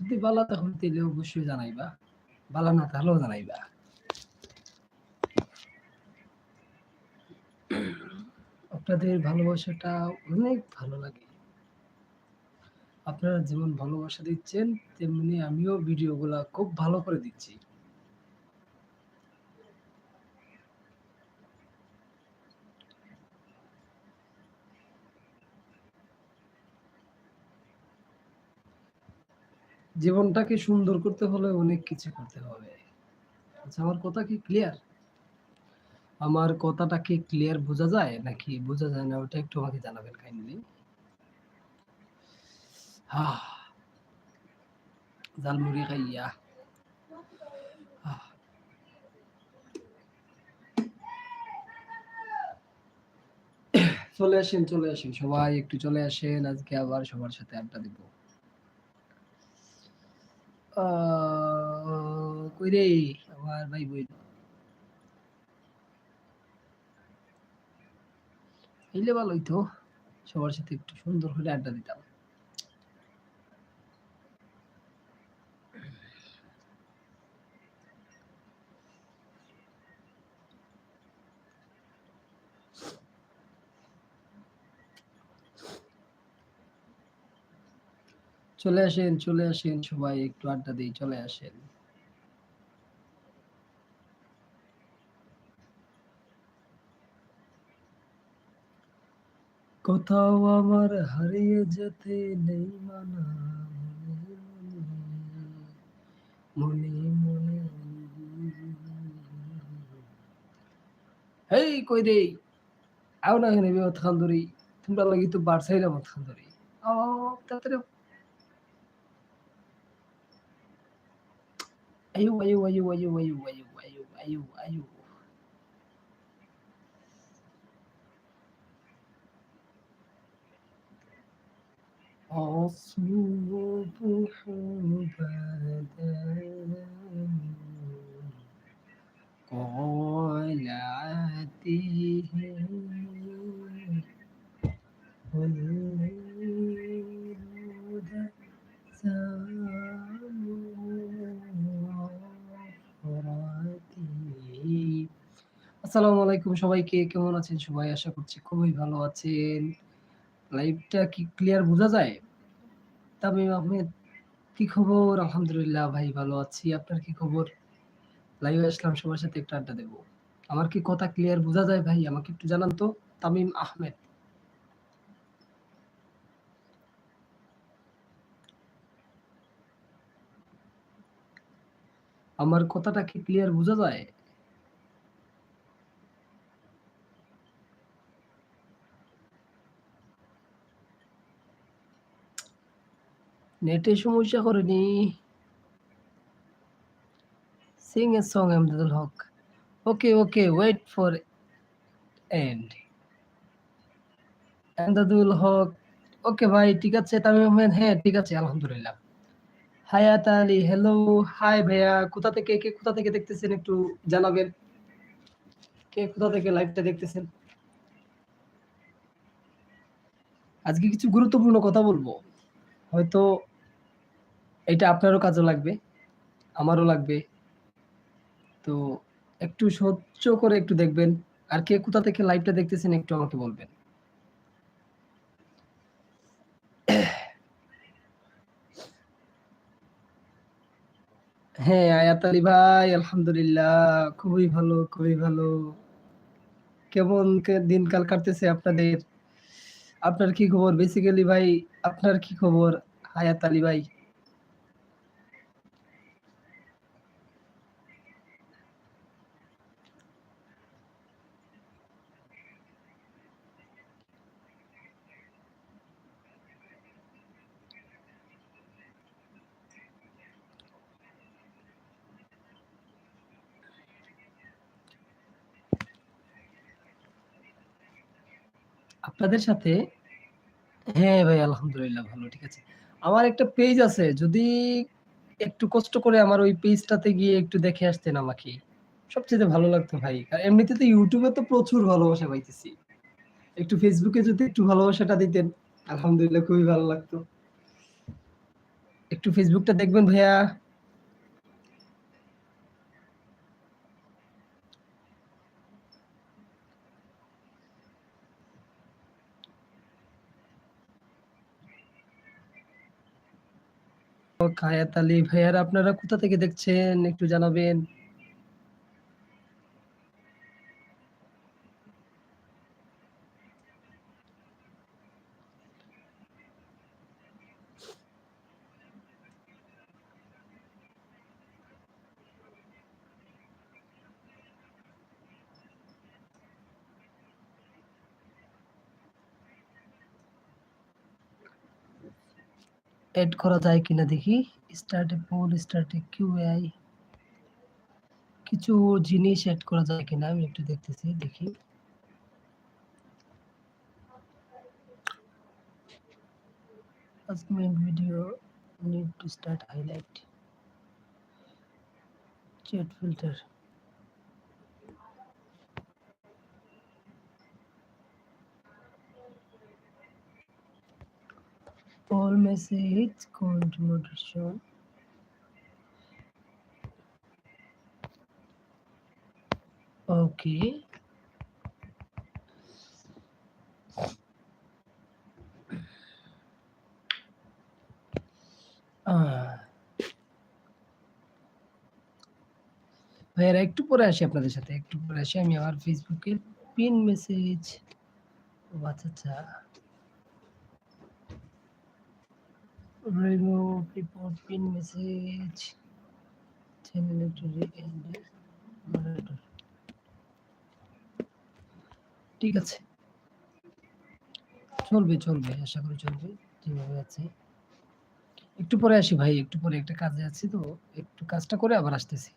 যদি তখন তাহলে অবশ্যই জানাইবা। না তাহলেও জানাইবা। আপনাদের ভালোবাসাটা অনেক ভালো লাগে। আপনারা যেমন ভালোবাসা দিচ্ছেন, তেমনি আমিও ভিডিওগুলা খুব ভালো করে দিচ্ছি। জীবনটাকে সুন্দর করতে হলে অনেক কিছু করতে হবে। আচ্ছা আমার কথা কি ক্লিয়ার আমার কথাটা কি ক্লিয়ার বোঝা যায়? নাকি বোঝা যায় না? ওটা একটু আমাকে জানাবেন কাইন্ডলি জালমুড়ি খাইয়া। চলে আসেন চলে আসেন। সবাই একটু চলে আসেন। আজকে আবার সবার সাথে আড্ডা দিব। কই রে আমার ভাই বই এইলে ভালোই তো, সবার সাথে একটু সুন্দর করে আড্ডা দিতাম। চলে আসেন চলে আসেন, সবাই একটু আড্ডা দিই, চলে আসেন। কোথাও আমার হারিয়ে যেতে নেই মানা, মনে মনে হেই, কই আও না ধরি। তোমরা লাগি তো বাড়ছাইলাম তাড়াতাড়ি Ayo, ayo, ayo, ayo, ayo, ayo, ayo, ayo, ayo. عصمه حبدا قال عتيه والليل سعد আসসালামু আলাইকুম সবাইকে। কেমন আছেন সবাই? আশা করছি খুবই ভালো আছেন। লাইভটা কি ক্লিয়ার বোঝা যায়? তামিম আহমেদ, কি খবর? আলহামদুলিল্লাহ ভাই, ভালো আছি। আপনার কি খবর? লাইভে আসলাম, সবার সাথে একটু আড্ডা দেবো। আমার কি কথা ক্লিয়ার বোঝা যায় ভাই? আমাকে একটু জানান তো। তামিম আহমেদ। আমার কথাটা কি ক্লিয়ার বোঝা যায়? নেটে সমস্যা করেনি। Sing a song Amdadul Haque okay okay wait for and Amdadul Haque okay ভাই, ঠিক আছে, তামিম আহমেদ হ্যাঁ ঠিক আছে, আলহামদুলিল্লাহ। হায়াত আলী হ্যালো হাই ভাইয়া, কোথা থেকে, কে কোথা থেকে দেখতেছেন একটু জানাবেন? কে কোথা থেকে লাইভটা দেখতেছেন? আজকে কিছু গুরুত্বপূর্ণ কথা বলব। হয়তো এটা আপনারও কাজে লাগবে, আমারও লাগবে। তো একটু সহ্য করে একটু দেখবেন, আর কে কোথা থেকে লাইভটা দেখতেছেন একটু আমাকে বলবেন। হ্যাঁ আয়াত আলী ভাই, আলহামদুলিল্লাহ, খুবই ভালো খুবই ভালো। কেমন দিনকাল কাটতেছে আপনাদের? আপনার কি খবর? বেসিক্যালি ভাই, আপনার কি খবর? হায়াত আলী ভাই। আপনাদের সাথে? হ্যাঁ ভাই, আলহামদুলিল্লাহ ভালো, ঠিক আছে। আমার একটা পেজ আছে, যদি একটু কষ্ট করে আমার ওই পেজটাতে গিয়ে একটু দেখে আসতেন আমাকে। সবচেয়ে ভালো লাগতো ভাই আর এমনিতে তো ইউটিউবে তো প্রচুর ভালোবাসা পাইতেছি। একটু ফেসবুকে যদি একটু ভালোবাসাটা দিতেন, আলহামদুলিল্লাহ খুবই ভালো লাগতো। একটু ফেসবুকটা দেখবেন ভাইয়া। ও হায়াত আলী ভাইয়ার আপনারা কোথা থেকে দেখছেন? একটু জানাবেন। এড করা যায় কিনা দেখি। স্টার্টে পোল স্টার্টে কিউআই কিছু জিনিস এড করা যায় কিনা আমি একটু দেখতেছি, দেখি। Assignment video, need to start highlight chat filter message count moderation okay ভাইয়ারা একটু পরে আসি আপনাদের সাথে একটু পরে আসি আমি আমার ফেসবুকের পিন মেসেজ আচ্ছা আচ্ছা remove report pin message channel to end. monitor ঠিক আছে। চলবে চলবে, আশা করি চলবে, যেভাবে আছে। একটু পরে আসি ভাই, একটু পরে একটা কাজে আছি তো, একটু কাজটা করে আবার আসতেছি।